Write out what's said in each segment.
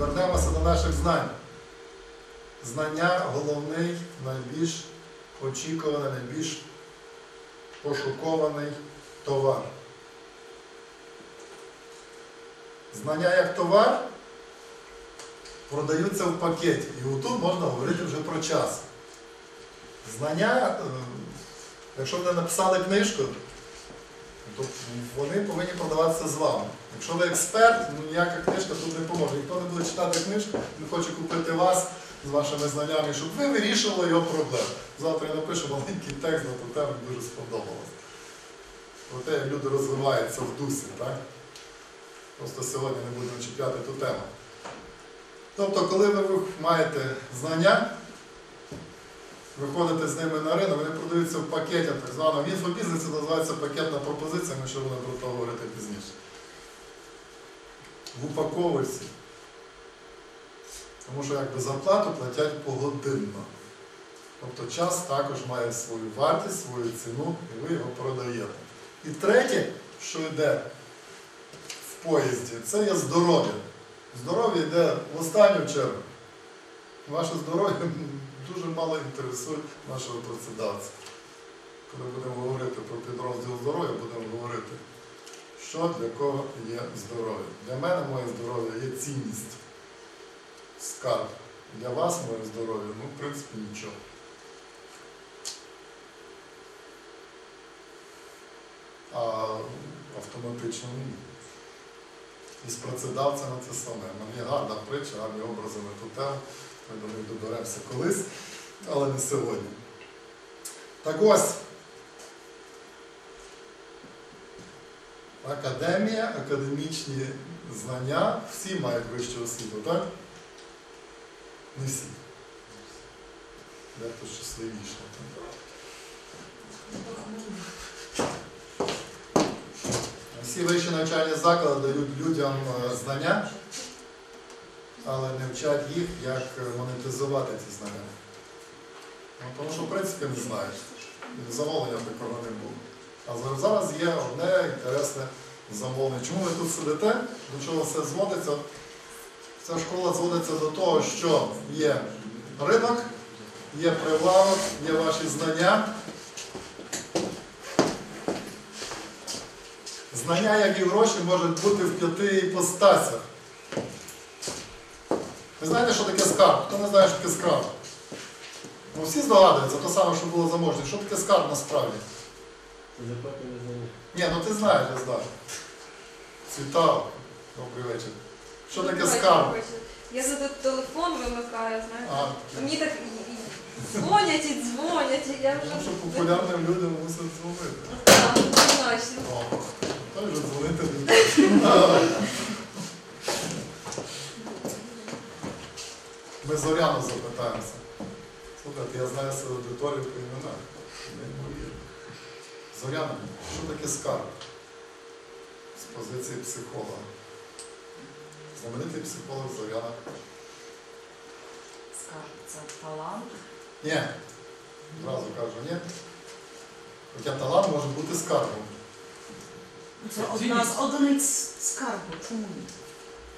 вернемося до наших знань. Знання головний, найбільш очікуваний, найбільш пошукований товар. Знання як товар продаються в пакеті. І отут можна говорити вже про час. Знання, е, якщо ви написали книжку, то вони повинні продаватися з вами. Якщо ви експерт, ну ніяка книжка тут не поможе. Ніхто не буде читати книжку, не хоче купити вас з вашими знаннями, щоб ви вирішували його проблему. Завтра я напишу маленький текст на ту тему, дуже сподобалось. Про те, як люди розвиваються в дусі, так? Просто сьогодні не будемо чіпляти ту тему. Тобто, коли ви маєте знання, виходите з ними на ринок, вони продаються в пакеті, так звано. В інфобізнесі називається пакетна пропозиція, ми ще будемо про це говорити пізніше. В упаковці. Тому що якби зарплату платять погодинно. Тобто час також має свою вартість, свою ціну, і ви його продаєте. І третє, що йде в поїзді, це є здоров'я. Здоров'я йде в останню чергу. Ваше здоров'я дуже мало інтересує нашого працедавця. Коли будемо говорити про підрозділ здоров'я, будемо говорити, що для кого є здоров'я. Для мене моє здоров'я є цінність, скарб. Для вас моє здоров'я, ну, в принципі, нічого. А автоматично ні. І з працедавцями це саме. Мені гарна притча, гарні образи на ту тему. Ми до них доберемося колись, але не сьогодні. Так ось. Академія, академічні знання, всі мають вищу освіту, так? Не всі. Дехто щасливіше. Всі вищі навчальні заклади дають людям е, знання, але не вчать їх, як е, монетизувати ці знання. Ну, тому що, в принципі, не знаєш. Замовлення такого не було. А зараз- є одне інтересне замовлення. Чому ви тут сидите? До чого все зводиться? Ця школа зводиться до того, що є ринок, є прилавок, є ваші знання. Знання, як і гроші, можуть бути в п'яти іпостасях. Ви знаєте, що таке скарб? Хто не знає, що таке скарб? Ну, всі здогадуються, то саме, що було заможні. Що таке скарб насправді? Ні, ну ти знаєш, я знаю. Цвітав. Добрий вечір. Що таке скарб? Я за тут телефон вимикаю, знаєте. А, Мені так і- і дзвонять і дзвонять, і я тому що вже... популярним людям мусить дзвонити. Так, точно. О, той вже дзвонити не. Ми Зоряну запитаємося. Слухайте, я знаю свою аудиторію по іменах. Зоряна, що таке скарб? З позиції психолога. Знаменитий психолог Зоряна. Скарб, це талант. Ні. Зразу кажу, ні. Хоча талант може бути скарбом. Це одна з одиниць скарбу. Чому ні?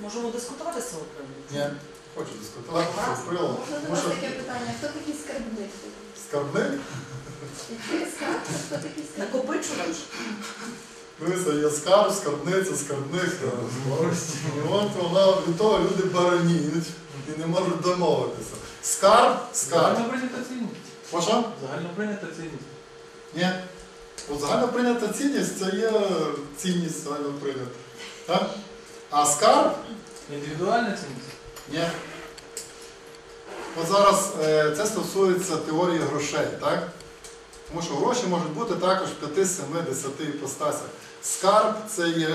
Можемо дискутувати з цього приводу? Ні. Хочу дискутувати про прилад. Можна задати таке питання, хто такий скарбник? скарбник скарб? Хто такий скарбник? Накопичувач. Дивися, є скарб, скарбниця, скарбник. І от вона від того люди бараніють і не можуть домовитися. Скарб, скарб. Загально прийнята цінність. Прошу? Загально прийнята цінність. Ні. От загально прийнята цінність це є цінність загально прийнята. Так? А скарб Індивідуальна цінність. ні. От зараз е, це стосується теорії грошей, так? Тому що гроші можуть бути також в 5, 7, 10 іпостасях. Скарб це є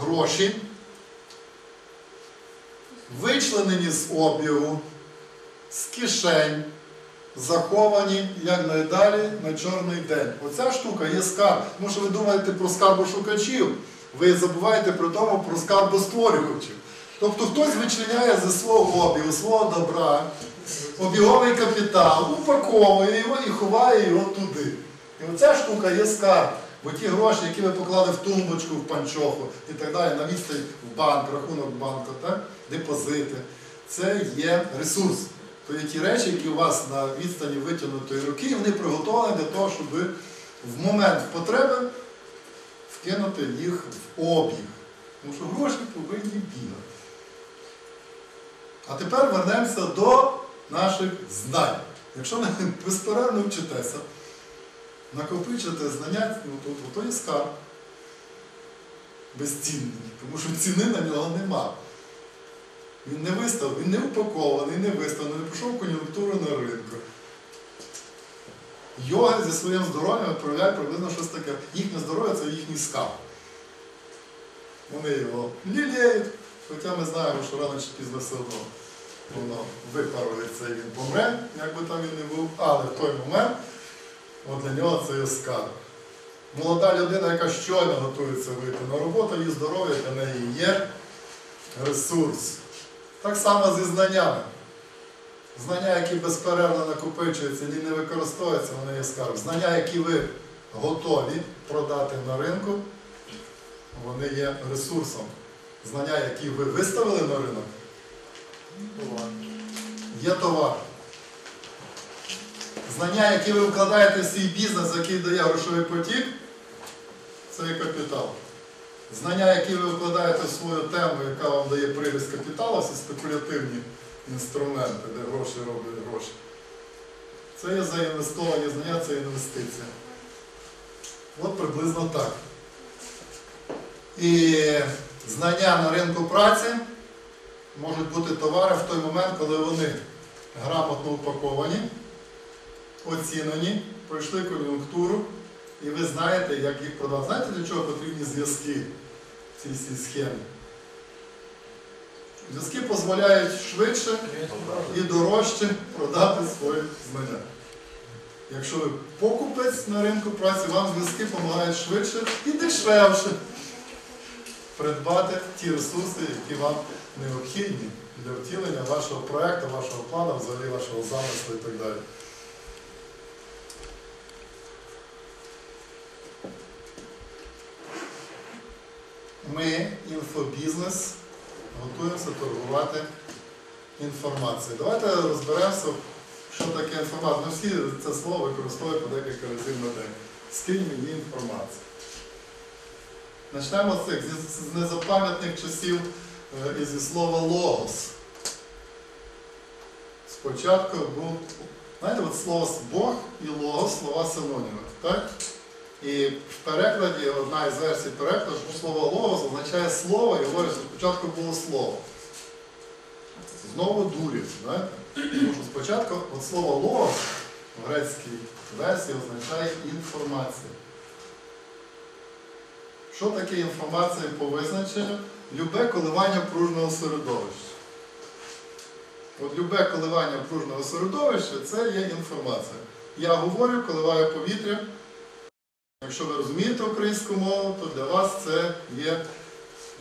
гроші, вичленені з обігу, з кишень, заховані якнайдалі на чорний день. Оця штука є скарб. Тому що ви думаєте про скарбошукачів, ви забуваєте при тому про скарбостворювачів. Тобто хтось вичленяє зі свого обігу, свого добра, обіговий капітал, упаковує його і ховає його туди. І оця штука є скарб. Бо ті гроші, які ви поклали в тумбочку, в панчоху і так далі, на відстань в банк, рахунок банку, так? депозити, це є ресурс. То є ті речі, які у вас на відстані витягнутої руки, вони приготовані для того, щоб в момент потреби вкинути їх в обіг. Тому що гроші повинні бігати. А тепер вернемося до наших знань. Якщо ви безперервно вчитеся, накопичите знання, ну, то, є скарб. Безцінний, тому що ціни на нього нема. Він не вистав, він не упакований, не виставлений, не пішов кон'юнктуру на ринку. Йога зі своїм здоров'ям відправляє приблизно щось таке. Їхнє здоров'я це їхній скарб. Вони його лілеють, хоча ми знаємо, що рано чи пізно все одно воно випарується і він помре, як би там він не був, але в той момент от для нього це є скарб. Молода людина, яка щойно готується вийти на роботу, її здоров'я для неї є ресурс. Так само зі знаннями. Знання, які безперервно накопичуються і не використовуються, вони є скарб. Знання, які ви готові продати на ринку, вони є ресурсом. Знання, які ви виставили на ринок, є товар. Знання, які ви вкладаєте в свій бізнес, який дає грошовий потік, це є капітал. Знання, які ви вкладаєте в свою тему, яка вам дає приріст капіталу, всі спекулятивні інструменти, де гроші роблять гроші. Це є заінвестовані знання, це інвестиція. От приблизно так. І знання на ринку праці можуть бути товари в той момент, коли вони грамотно упаковані, оцінені, пройшли кон'юнктуру, і ви знаєте, як їх продати. Знаєте, для чого потрібні зв'язки в цій всій схемі? Зв'язки дозволяють швидше і дорожче продати свої знання. Якщо ви покупець на ринку праці, вам зв'язки допомагають швидше і дешевше придбати ті ресурси, які вам необхідні для втілення вашого проєкту, вашого плану, взагалі вашого замислу і так далі. Ми, інфобізнес, готуємося торгувати інформацією. Давайте розберемося, що таке інформація. Ми всі це слово використовуємо по декілька разів на день. Скинь мені інформацію. Почнемо з цих з- незапам'ятних часів е, і зі слова логос. Спочатку був, знаєте, от слово Бог і логос слова синоніми. Так? І в перекладі, одна із версій перекладу, що слово логос означає слово, і говорить, що спочатку було слово. Знову дурість, знаєте? Тому що спочатку от слово логос в грецькій версії означає інформація. Що таке інформація по визначенню? Любе коливання пружного середовища. От любе коливання пружного середовища це є інформація. Я говорю, коливаю повітря. Якщо ви розумієте українську мову, то для вас це є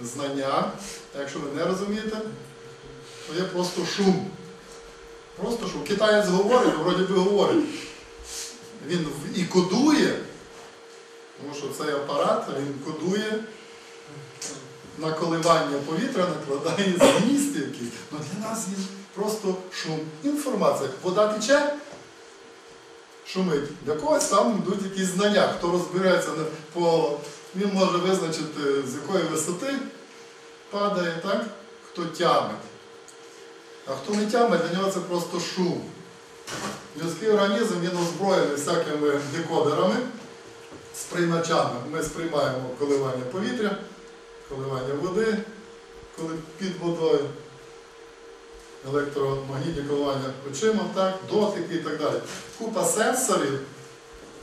знання. А якщо ви не розумієте, то є просто шум. Просто шум. Китаєць говорить, вроді би говорить. Він і кодує, тому що цей апарат він кодує на коливання повітря, накладає зміст якийсь. Ну для нас він просто шум. Інформація. Вода тече, шумить. Для когось там йдуть якісь знання. Хто розбирається по. Він може визначити, з якої висоти падає, так? хто тямить. А хто не тямить, для нього це просто шум. Людський організм він озброєний всякими декодерами, сприймачами. Ми сприймаємо коливання повітря, коливання води, коли під водою, електромагнітні коливання очима, так, дотики і так далі. Купа сенсорів,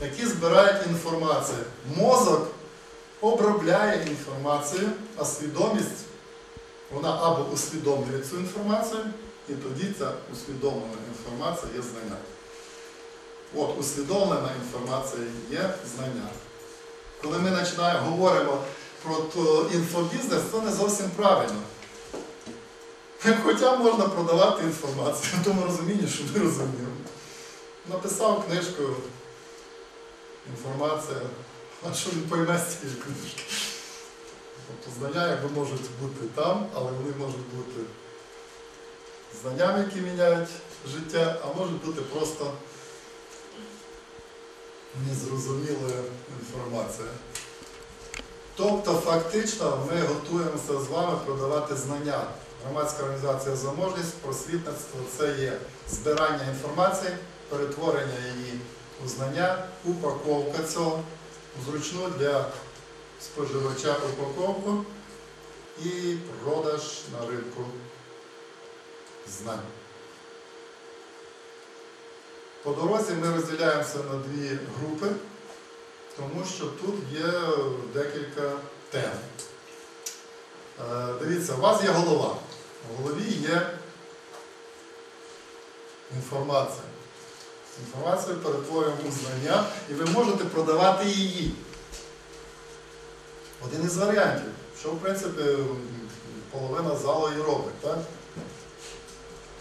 які збирають інформацію. Мозок обробляє інформацію, а свідомість вона або усвідомлює цю інформацію, і тоді ця усвідомлена інформація є знання. От усвідомлена інформація є знання. Коли ми починаємо говоримо про інфобізнес, це не зовсім правильно. Хоча можна продавати інформацію в тому розумінні, що ми розуміємо. Написав книжку, інформація А що він пойме з цієї книжки? Тобто знання якби можуть бути там, але вони можуть бути знаннями, які міняють життя, а можуть бути просто незрозумілою інформацією. Тобто, фактично, ми готуємося з вами продавати знання. Громадська організація Заможність, просвітництво це є збирання інформації, перетворення її у знання, упаковка цього, зручну для споживача упаковку і продаж на ринку знань. По дорозі ми розділяємося на дві групи, тому що тут є декілька тем. Е, Дивіться, у вас є голова. В голові є інформація. Інформацію перетворюємо у знання, і ви можете продавати її. Один із варіантів, що в принципі половина залу і робить, так?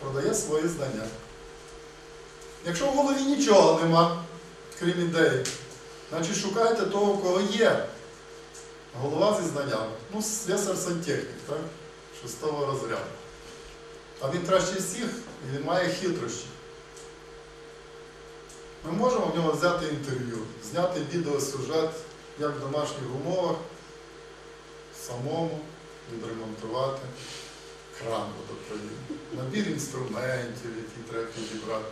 Продає свої знання. Якщо в голові нічого нема, крім ідеї, значить шукайте того, кого є голова зі знаннями. Ну, слесар сантехнік, так? Шестого розряду. А він краще всіх і він має хитрощі. Ми можемо в нього взяти інтерв'ю, зняти відеосюжет, як в домашніх умовах, самому відремонтувати кран водопровідний, набір інструментів, які треба підібрати.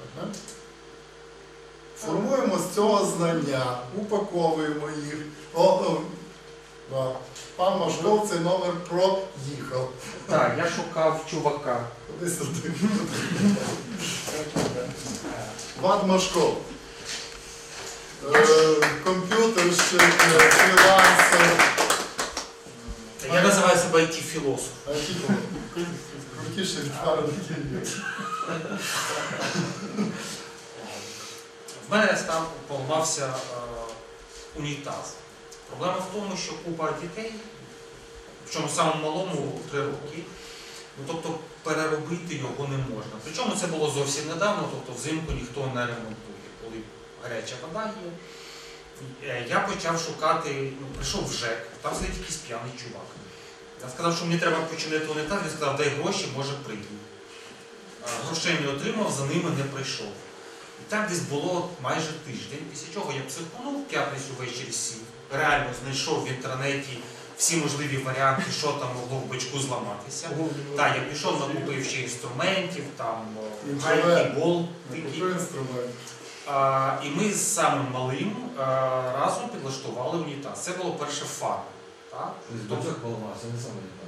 Формуємо з цього знання, упаковуємо їх. О, о, да. Пан Машков цей номер проїхав. Так, я шукав чувака. Куди сюди? Вад Машков. Е, Комп'ютерщик, е, фрілансер. Я називаю себе IT-філософ. А які були? Крутіші відварники є. В мене став поламався е, унітаз. Проблема в тому, що купа дітей, причому самому малому 3 роки, ну тобто переробити його не можна. Причому це було зовсім недавно, тобто взимку ніхто не ремонтує, коли гаряча вода є. Е, Я почав шукати, ну, прийшов в ЖЕК, там сидить якийсь п'яний чувак. Я сказав, що мені треба починити унітаз, він сказав, дай гроші, може прийду. Грошей не отримав, за ними не прийшов. Так десь було майже тиждень, після чого я психонув п'ятницю ввечері сів. Реально знайшов в інтернеті всі можливі варіанти, що там могло в бичку зламатися. Так, я пішов, накупив ще інструментів, там гайки. Купив інструмент. А, і ми з самим малим а, разом підлаштували унітаз. Це було перше фар. Так? Тобто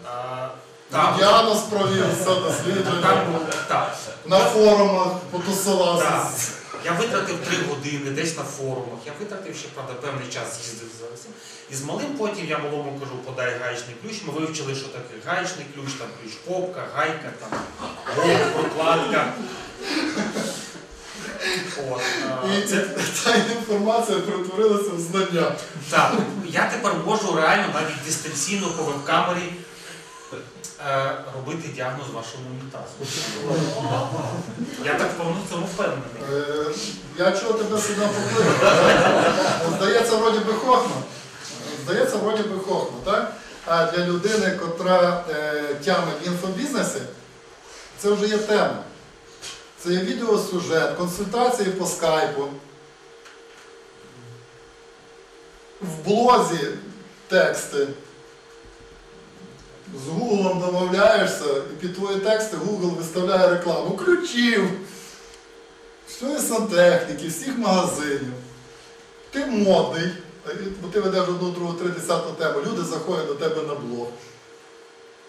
А, там, Діанос провів все дослідження. там, так, На форумах потусувався. Так. Я витратив три години десь на форумах. Я витратив ще, правда, певний час з'їздив за цим. І з малим потім я малому кажу, подай гаєчний ключ. Ми вивчили, що таке гаєчний ключ, там ключ попка, гайка, там болт, прокладка. От, І а, це, та інформація перетворилася в знання. так, я тепер можу реально навіть дистанційно по веб-камері робити діагноз вашому унітазу. Я так повно в цьому впевнений. Е, Я чого тебе сюди покликав? Здається, вроді би хохма. Здається, вроді би хохма, так? А для людини, котра е, тягне в інфобізнесі, це вже є тема. Це є відеосюжет, консультації по скайпу. В блозі тексти. З Гуглом домовляєшся, і під твої тексти Google виставляє рекламу ключів. Всієї сантехніки, всіх магазинів. Ти модний, бо ти ведеш одну, другу, три, десяту тему. Люди заходять до тебе на блог.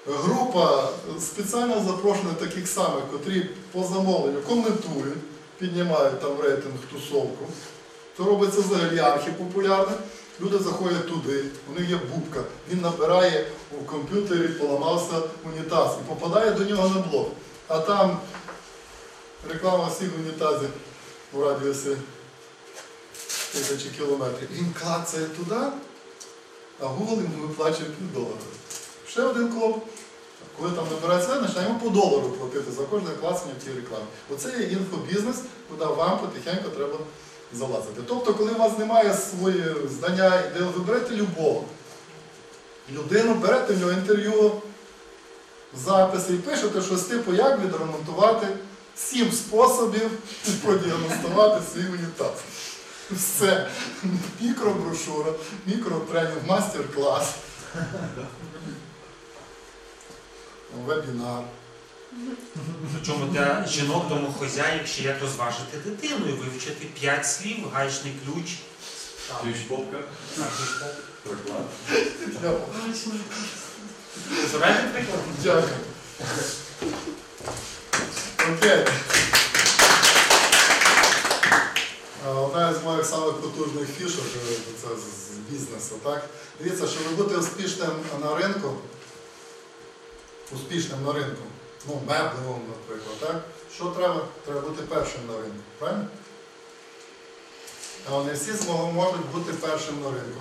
Група спеціально запрошених таких самих, котрі по замовленню коментують, піднімають там рейтинг тусовку. Це робиться взагалі архіпопулярне. Люди заходять туди, у них є бубка, він набирає у комп'ютері, поламався унітаз і попадає до нього на блог. А там реклама всіх унітазів у радіусі тисячі кілометрів. Він клацає туди, а Google йому виплачує пів долара. Ще один клоп. Коли там набирається, починаємо по долару платити за кожне клацання в тій рекламі. Оце є інфобізнес, куди вам потихеньку треба залазити. Тобто, коли у вас немає свої знання, де ви берете любого людину, берете в нього інтерв'ю, записи і пишете щось типу, як відремонтувати сім способів продіагностувати свій унітаз. Все. Мікроброшура, мікротренінг, мастер-клас, вебінар. Причому для жінок домохозяїв ще як розважити дитину і вивчити п'ять слів, гаечний ключ. Ключ попка, так, приклад. Зоральний приклад. Дякую. Окей. Одна з моїх самих потужних фішок е, це з бізнесу. Так? Дивіться, щоб бути успішним на ринку, успішним на ринку, ну, меблевим, наприклад, так? що треба? Треба бути першим на ринку, правильно? Але не всі змогли- можуть бути першим на ринку,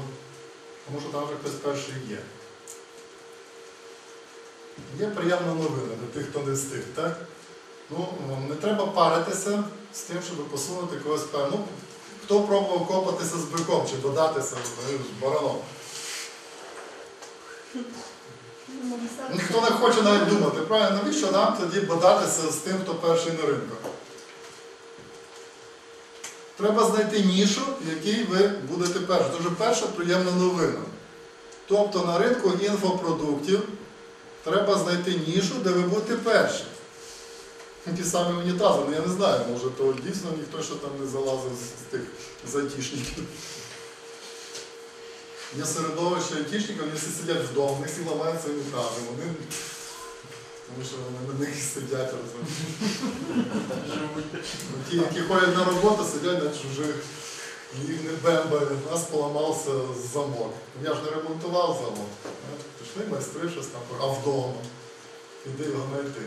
тому що там вже хтось перший є. Є приємна новина для тих, хто не встиг, так? Ну, не треба паритися з тим, щоб посунути когось певно. Ну, хто пробував копатися з биком чи додатися з бараном? Ніхто не хоче навіть думати, правильно? Навіщо нам тоді бодатися з тим, хто перший на ринку? Треба знайти нішу, в якій ви будете перші. Дуже перша приємна новина. Тобто на ринку інфопродуктів треба знайти нішу, де ви будете перші. Ті самі унітази, ну я не знаю, може то дійсно ніхто ще там не залазив з, тих з айтішників. Є середовище айтішників, вони сидять вдома, вони всі ламаються унітази. Вони, тому що вони на них сидять розумієш. Ті, які ходять на роботу, сидять на чужих. Їх не бембає, у нас поламався замок. Я ж не ремонтував замок. Пішли майстри щось там, а вдома. Іди його знайти.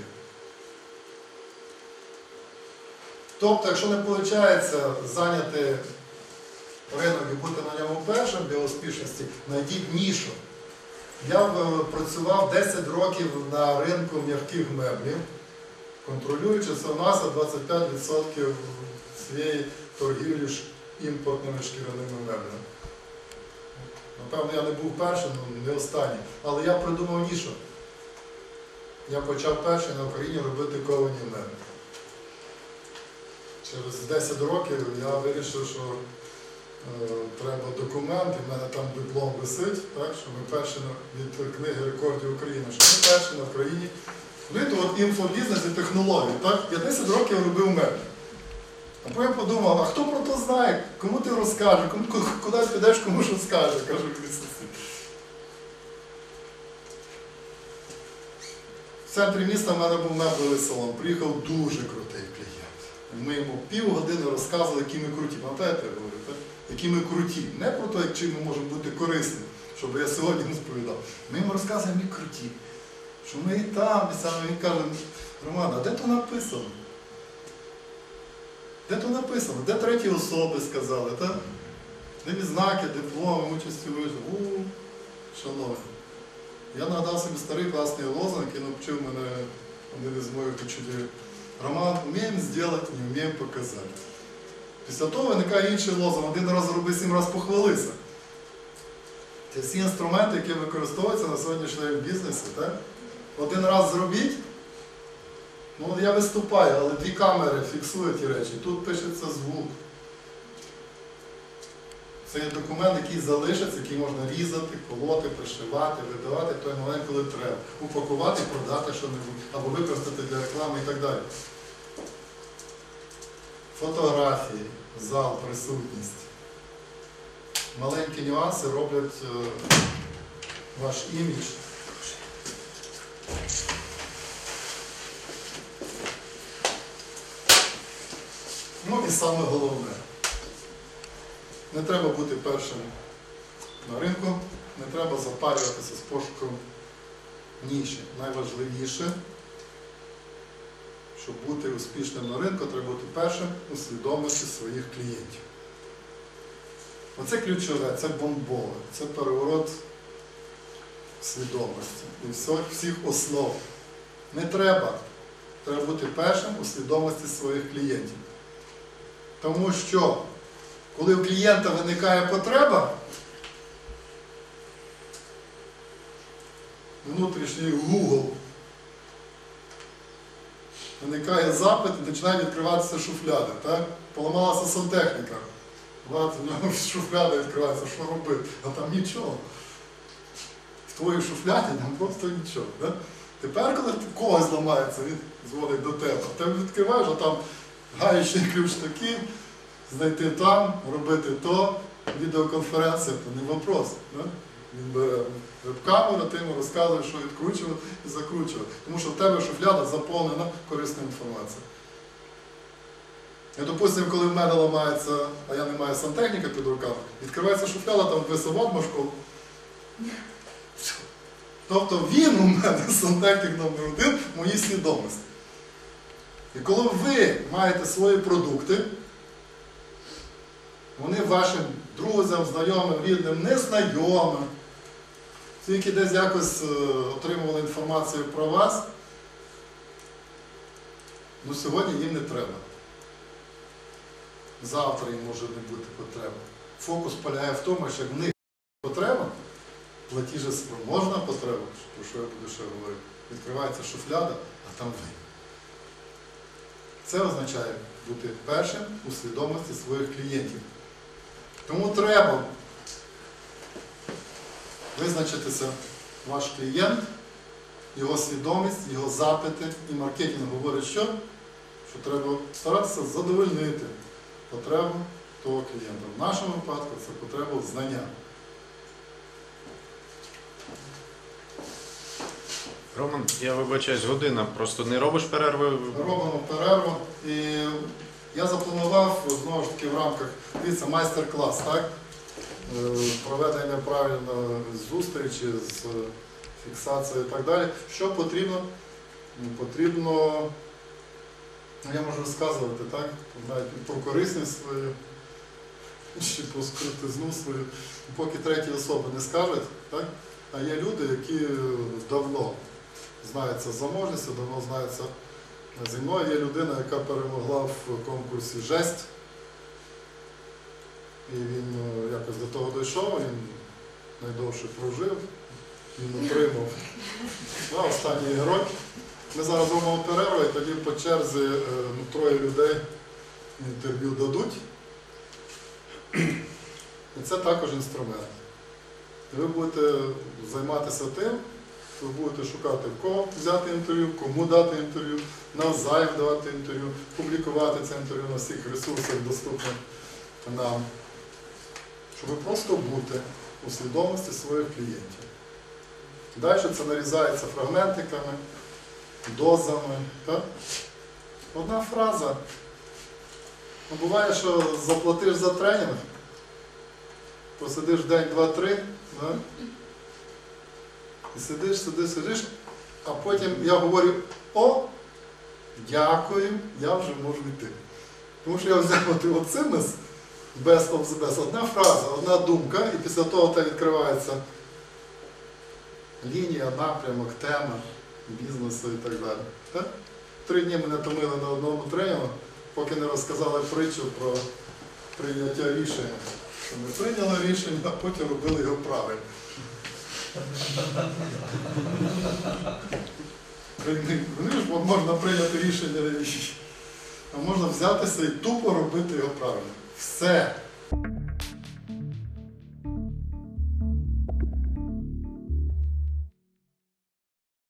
Тобто, якщо не виходить зайняти ринок і бути на ньому першим для успішності, знайдіть нішу. Я е, працював 10 років на ринку м'яких меблів, контролюючи це нас 25% цієї торгівлі імпортними шкіряними меблями. Напевно, я не був першим, ну, не останній. Але я придумав нішу. Я почав перший на Україні робити ковані меблі. Через 10 років я вирішив, що треба документ, і в мене там диплом висить, так, що ми перші від книги рекордів України, що ми перші на Україні. Ну то от інфобізнес і технології. Так? Я 10 років робив меблі. А потім подумав, а хто про то знає? Кому ти розкажеш, кому, ку- куди підеш, кому що скаже, кажу в бізнесі. В центрі міста в мене був меблевий салон. Приїхав дуже крутий клієнт. Ми йому півгодини розказували, які ми круті. Пам'ятаєте, я говорю, так? Які ми круті. Не про те, чим ми можемо бути корисним, щоб я сьогодні не сповідав. Ми йому розказуємо, які круті. Що ми і там, і саме він каже, Роман, а де то написано? Де то написано? Де треті особи сказали, так? Де відзнаки, дипломи, участі в У, шановні. Я нагадав собі старий класний лозунг, який навчив мене один із моїх учителів. Роман, вміємо зробити, не вміємо показати. Після того виникає інший лозунг. Один раз зроби, сім раз похвалися. Це всі інструменти, які використовуються на сьогоднішньому бізнесі. Так? Один раз зробіть, ну я виступаю, але дві камери фіксують ті речі. Тут пишеться звук. Це є документ, який залишиться, який можна різати, колоти, пришивати, видавати той момент, коли треба. Упакувати, продати що-небудь, або використати для реклами і так далі. Фотографії, зал, присутність. Маленькі нюанси роблять е, ваш імідж. Ну і саме головне. Не треба бути першим на ринку, не треба запарюватися з пошуком ніші. Найважливіше, щоб бути успішним на ринку, треба бути першим у свідомості своїх клієнтів. Оце ключове, це бомбове, це переворот свідомості і всіх, основ. Не треба. Треба бути першим у свідомості своїх клієнтів. Тому що Коли у клієнта виникає потреба, внутрішній Google, виникає запит і починає відкриватися шуфляди. Так? Поламалася сантехніка. Нього шуфляда відкривається, що робити? А там нічого. В твоїй шуфляді там просто нічого. Да? Тепер, коли когось ламається, він дзвонить до тебе. Ти відкриваєш, а там гаючий ключ такий, знайти там, робити то, відеоконференція, то не вопрос. Да? Він бере веб-камеру, ти йому розказуєш, що відкручувати і закручувати. Тому що в тебе шуфляда заповнена корисною інформацією. І, допустимо, коли в мене ламається, а я не маю сантехніка під руками, відкривається шуфляда, там висовод машков. Тобто він у мене сантехнік номер один в моїй свідомості. І коли ви маєте свої продукти, вони вашим друзям, знайомим, рідним, незнайомим, тільки десь якось е, отримували інформацію про вас, ну сьогодні їм не треба. Завтра їм може не бути потреба. Фокус полягає в тому, що в них потреба, платіжеспроможна потреба, про що я буду ще говорити, відкривається шуфляда, а там ви. Це означає бути першим у свідомості своїх клієнтів. Тому треба визначитися ваш клієнт, його свідомість, його запити і маркетинг говорить, що? Що треба старатися задовольнити потребу того клієнта. В нашому випадку це потреба знання. Роман, я вибачаюсь, година. Просто не робиш перерви. Робимо перерву. І я запланував знову ж таки в рамках дивіться, майстер-клас, так? Е, Проведення правильно зустрічі з фіксацією і так далі. Що потрібно? Ну, Потрібно, ну, я можу розказувати, так? Навіть про корисність свою, чи про скрутизну свою, поки треті особи не скажуть, так? А є люди, які давно знаються заможністю, давно знаються Зі мною є людина, яка перемогла в конкурсі Жесть. І він е, якось до того дійшов, він найдовше прожив, він отримав да, останній герой. Ми зараз робимо перерву і тоді по черзі е, ну, троє людей інтерв'ю дадуть. І це також інструмент. І ви будете займатися тим, ви будете шукати в кого взяти інтерв'ю, кому дати інтерв'ю, навзаєм давати інтерв'ю, публікувати це інтерв'ю на всіх ресурсах, доступних нам, щоб просто бути у свідомості своїх клієнтів. Далі це нарізається фрагментиками, дозами. Так? Одна фраза. Ну, буває, що заплатиш за тренінг, посидиш день, два, три, да? і сидиш, сидиш, сидиш, а потім я говорю, о, дякую, я вже можу йти. Тому що я взяв от the best, одна фраза, одна думка, і після того так відкривається лінія, напрямок, тема бізнесу і так далі. Так? Три дні мене томили на одному тренінгу, поки не розказали притчу про прийняття рішення. Що ми прийняли рішення, а потім робили його правильно. Можна прийняти рішення, а можна взятися і тупо робити його правильно все.